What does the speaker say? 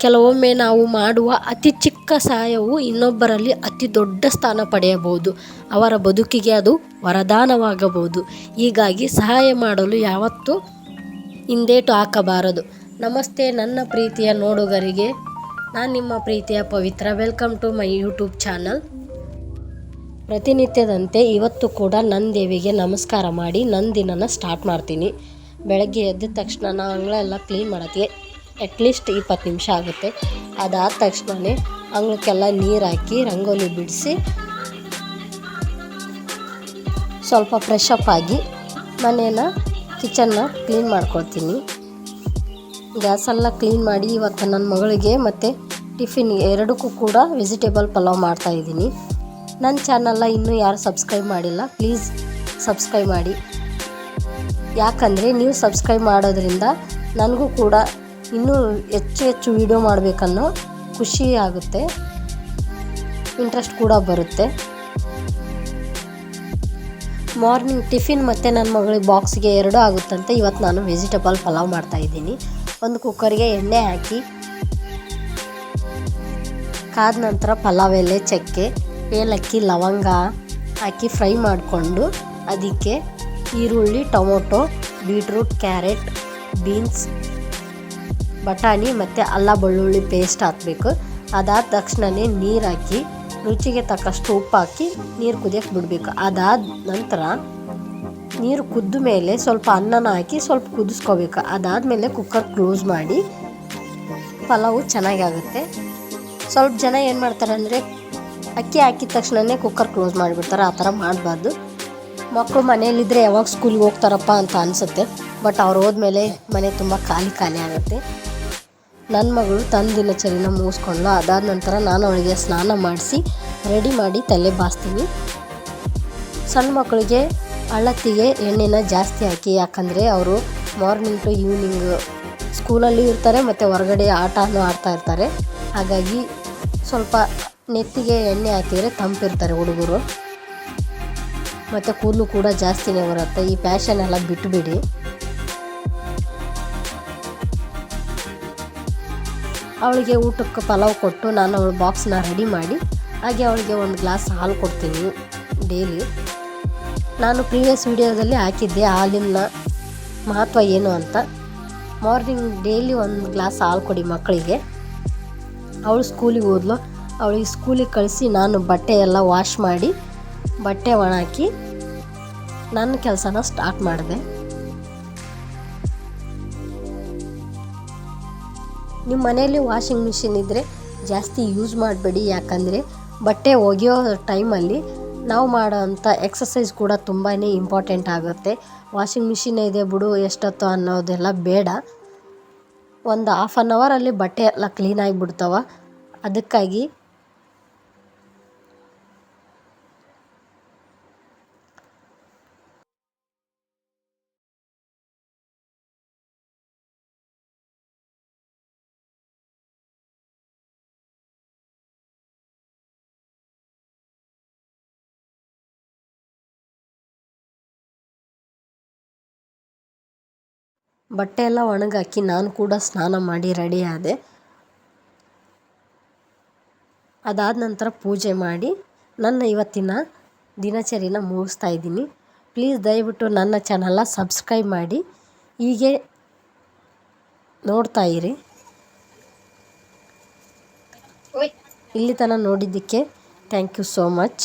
ಕೆಲವೊಮ್ಮೆ ನಾವು ಮಾಡುವ ಅತಿ ಚಿಕ್ಕ ಸಹಾಯವು ಇನ್ನೊಬ್ಬರಲ್ಲಿ ಅತಿ ದೊಡ್ಡ ಸ್ಥಾನ ಪಡೆಯಬಹುದು. ಅವರ ಬದುಕಿಗೆ ಅದು ವರದಾನವಾಗಬಹುದು. ಹೀಗಾಗಿ ಸಹಾಯ ಮಾಡಲು ಯಾವತ್ತೂ ಹಿಂದೇಟು ಹಾಕಬಾರದು. ನಮಸ್ತೆ, ನನ್ನ ಪ್ರೀತಿಯ ನೋಡುಗರಿಗೆ. ನಾನು ನಿಮ್ಮ ಪ್ರೀತಿಯ Pavitra. Welcome to my YouTube channel. ಪ್ರತಿನಿತ್ಯದಂತೆ ಇವತ್ತು ಕೂಡ ದೇವಿಗೆ ನಮಸ್ಕಾರ ಮಾಡಿ ನನ್ನ ದಿನನ ಸ್ಟಾರ್ಟ್ ಮಾಡ್ತೀನಿ. ಬೆಳಗ್ಗೆ ಎದ್ದ ತಕ್ಷಣ ನಾವು ಅಂಗಳ ಎಲ್ಲ ಕ್ಲೀನ್ ಮಾಡೋಕ್ಕೆ ಅಟ್ಲೀಸ್ಟ್ ಇಪ್ಪತ್ತು ನಿಮಿಷ ಆಗುತ್ತೆ. ಅದಾದ ತಕ್ಷಣವೇ ಅಂಗಳಕ್ಕೆಲ್ಲ ನೀರು ಹಾಕಿ ರಂಗೋಲಿ ಬಿಡಿಸಿ ಸ್ವಲ್ಪ ಫ್ರೆಶ್ ಅಪ್ ಆಗಿ ಮನೇನ ಕಿಚನ್ನ ಕ್ಲೀನ್ ಮಾಡ್ಕೊಳ್ತೀನಿ. ಗ್ಯಾಸೆಲ್ಲ ಕ್ಲೀನ್ ಮಾಡಿ ಇವತ್ತು ನನ್ನ ಮಗಳಿಗೆ ಮತ್ತು ಟಿಫಿನ್ ಎರಡಕ್ಕೂ ಕೂಡ ವೆಜಿಟೇಬಲ್ ಪಲಾವ್ ಮಾಡ್ತಾಯಿದ್ದೀನಿ ನನ್ನ ಚಾನಲ್ನ ಇನ್ನೂ ಯಾರು ಸಬ್ಸ್ಕ್ರೈಬ್ ಮಾಡಿಲ್ಲ ಪ್ಲೀಸ್ ಸಬ್ಸ್ಕ್ರೈಬ್ ಮಾಡಿ. ಯಾಕಂದರೆ ನೀವು ಸಬ್ಸ್ಕ್ರೈಬ್ ಮಾಡೋದ್ರಿಂದ ನನಗೂ ಕೂಡ ಇನ್ನೂ ಹೆಚ್ಚು ಹೆಚ್ಚು ವೀಡಿಯೋ ಮಾಡಬೇಕನ್ನೋ ಖುಷಿ ಆಗುತ್ತೆ. ಇಂಟ್ರೆಸ್ಟ್ ಕೂಡ ಬರುತ್ತೆ. ಮಾರ್ನಿಂಗ್ ಟಿಫಿನ್ ಮತ್ತು ನನ್ನ ಮಗಳಿಗೆ ಬಾಕ್ಸ್ಗೆ ಎರಡೂ ಆಗುತ್ತಂತೆ. ಇವತ್ತು ನಾನು ವೆಜಿಟೇಬಲ್ ಪಲಾವ್ ಮಾಡ್ತಾಯಿದ್ದೀನಿ ಒಂದು ಕುಕ್ಕರ್ಗೆ ಎಣ್ಣೆ ಹಾಕಿ, ಕಾದ ನಂತರ ಪಲಾವ್ ಎಲೆ ಚಕ್ಕೆ, ಏಲಕ್ಕಿ ಲವಂಗ ಹಾಕಿ ಫ್ರೈ ಮಾಡಿಕೊಂಡು, ಅದಕ್ಕೆ ಈರುಳ್ಳಿ, ಟೊಮೊಟೊ ಬೀಟ್ರೂಟ್ ಕ್ಯಾರೆಟ್ ಬೀನ್ಸ್ ಬಟಾಣಿ ಮತ್ತು ಅಲ್ಲ ಬೆಳ್ಳುಳ್ಳಿ ಪೇಸ್ಟ್ ಹಾಕಬೇಕು. ಅದಾದ ತಕ್ಷಣನೇ ನೀರು ಹಾಕಿ, ರುಚಿಗೆ ತಕ್ಕಷ್ಟು ಉಪ್ಪು ಹಾಕಿ ನೀರು ಕುದಿಯೋಕೆ ಬಿಡಬೇಕು. ಅದಾದ ನಂತರ ನೀರು ಕುದ್ದ ಮೇಲೆ ಸ್ವಲ್ಪ ಅನ್ನನ ಹಾಕಿ ಸ್ವಲ್ಪ ಕುದಿಸ್ಕೋಬೇಕು. ಅದಾದಮೇಲೆ ಕುಕ್ಕರ್ ಕ್ಲೋಸ್ ಮಾಡಿ, ಪಲಾವು ಚೆನ್ನಾಗಿ ಆಗುತ್ತೆ. ಸ್ವಲ್ಪ ಜನ ಏನು ಮಾಡ್ತಾರೆ ಅಂದರೆ, ಅಕ್ಕಿ ಹಾಕಿದ ತಕ್ಷಣವೇ ಕುಕ್ಕರ್ ಕ್ಲೋಸ್ ಮಾಡಿಬಿಡ್ತಾರೆ. ಆ ಥರ ಮಾಡಬಾರ್ದು. ಮಕ್ಕಳು ಮನೆಯಲ್ಲಿದ್ದರೆ ಯಾವಾಗ ಸ್ಕೂಲ್ಗೆ ಹೋಗ್ತಾರಪ್ಪ ಅಂತ ಅನಿಸುತ್ತೆ. ಬಟ್ ಅವ್ರು ಹೋದ್ಮೇಲೆ ಮನೆ ತುಂಬ ಖಾಲಿ ಖಾಲಿ ಆಗುತ್ತೆ. ನನ್ನ ಮಗಳು ತನ್ನ ದಿನಚರಿನ ಮುಗಿಸ್ಕೊಂಡು ಅದಾದ ನಂತರ ನಾನು ಅವಳಿಗೆ ಸ್ನಾನ ಮಾಡಿಸಿ, ರೆಡಿ ಮಾಡಿ ತಲೆ ಬಾಸ್ತೀನಿ. ಸಣ್ಣ ಮಕ್ಕಳಿಗೆ ಅಳತಿಗೆ ಎಣ್ಣೆನ ಜಾಸ್ತಿ ಹಾಕಿ, ಯಾಕಂದರೆ ಅವರು ಮಾರ್ನಿಂಗ್ ಟು ಈವ್ನಿಂಗ್ ಸ್ಕೂಲಲ್ಲಿ ಇರ್ತಾರೆ ಮತ್ತು ಹೊರಗಡೆ ಆಟನೂ ಆಡ್ತಾ ಇರ್ತಾರೆ. ಹಾಗಾಗಿ ಸ್ವಲ್ಪ ನೆತ್ತಿಗೆ ಎಣ್ಣೆ ಹಾಕಿದರೆ ತಂಪಿರ್ತಾರೆ ಹುಡುಗರು. ಮತ್ತು ಕೂದಲು ಕೂಡ ಜಾಸ್ತಿನೇ ಬರುತ್ತೆ. ಈ ಪ್ಯಾಷನ್ ಎಲ್ಲ ಬಿಟ್ಟುಬಿಡಿ ಅವಳಿಗೆ ಊಟಕ್ಕೆ ಪಲಾವ್ ಕೊಟ್ಟು ನಾನು ಅವಳ ಬಾಕ್ಸ್ನ ರೆಡಿ ಮಾಡಿ, ಹಾಗೆ ಅವಳಿಗೆ ಒಂದು ಗ್ಲಾಸ್ ಹಾಲು ಕೊಡ್ತೀನಿ ಡೈಲಿ. ನಾನು ಪ್ರೀವಿಯಸ್ ವಿಡಿಯೋದಲ್ಲಿ ಹಾಕಿದ್ದೆ ಹಾಲಿನ ಮಹತ್ವ ಏನು ಅಂತ. ಮಾರ್ನಿಂಗ್ ಡೈಲಿ ಒಂದು ಗ್ಲಾಸ್ ಹಾಲು ಕೊಡಿ ಮಕ್ಕಳಿಗೆ. ಅವಳು ಸ್ಕೂಲಿಗೆ ಹೋದ್ಲು. ಅವಳಿಗೆ ಸ್ಕೂಲಿಗೆ ಕಳಿಸಿ ನಾನು ಬಟ್ಟೆ ಎಲ್ಲ ವಾಶ್ ಮಾಡಿ ಬಟ್ಟೆ ಒಣಾಕಿ, ನನ್ನ ಕೆಲಸನ ಸ್ಟಾರ್ಟ್ ಮಾಡಿದೆ. ನಿಮ್ಮ ಮನೆಯಲ್ಲಿ ವಾಷಿಂಗ್ ಮಿಷಿನ್ ಇದ್ದರೆ ಜಾಸ್ತಿ ಯೂಸ್ ಮಾಡಬೇಡಿ. ಯಾಕಂದರೆ ಬಟ್ಟೆ ಒಗೆಯೋ ಟೈಮಲ್ಲಿ ನಾವು ಮಾಡೋವಂಥ ಎಕ್ಸಸೈಸ್ ಕೂಡ ತುಂಬಾ ಇಂಪಾರ್ಟೆಂಟ್ ಆಗುತ್ತೆ. ವಾಷಿಂಗ್ ಮಿಷಿನ್ ಇದೆ ಬಿಡು, ಎಷ್ಟೊತ್ತು ಅನ್ನೋದೆಲ್ಲ ಬೇಡ. ಒಂದು ಹಾಫ್ ಆನ್ ಅವರಲ್ಲಿ ಬಟ್ಟೆ ಎಲ್ಲ ಕ್ಲೀನಾಗಿ ಬಿಡ್ತಾವ ಅದಕ್ಕಾಗಿ ಬಟ್ಟೆ ಎಲ್ಲ ಒಣಗಾಕಿ ನಾನು ಕೂಡ ಸ್ನಾನ ಮಾಡಿ ರೆಡಿ ಆದೆ. ಅದಾದ ನಂತರ ಪೂಜೆ ಮಾಡಿ ನನ್ನ ಇವತ್ತಿನ ದಿನಚರಿನ ಮುಗಿಸ್ತಾ ಇದ್ದೀನಿ. ಪ್ಲೀಸ್ ದಯವಿಟ್ಟು ನನ್ನ ಚಾನಲ್ನ ಸಬ್ಸ್ಕ್ರೈಬ್ ಮಾಡಿ. ಹೀಗೆ ನೋಡ್ತಾ ಇರಿ. ಇಲ್ಲಿ ತನಕ ನೋಡಿದ್ದಕ್ಕೆ ಥ್ಯಾಂಕ್ ಯು ಸೋ ಮಚ್.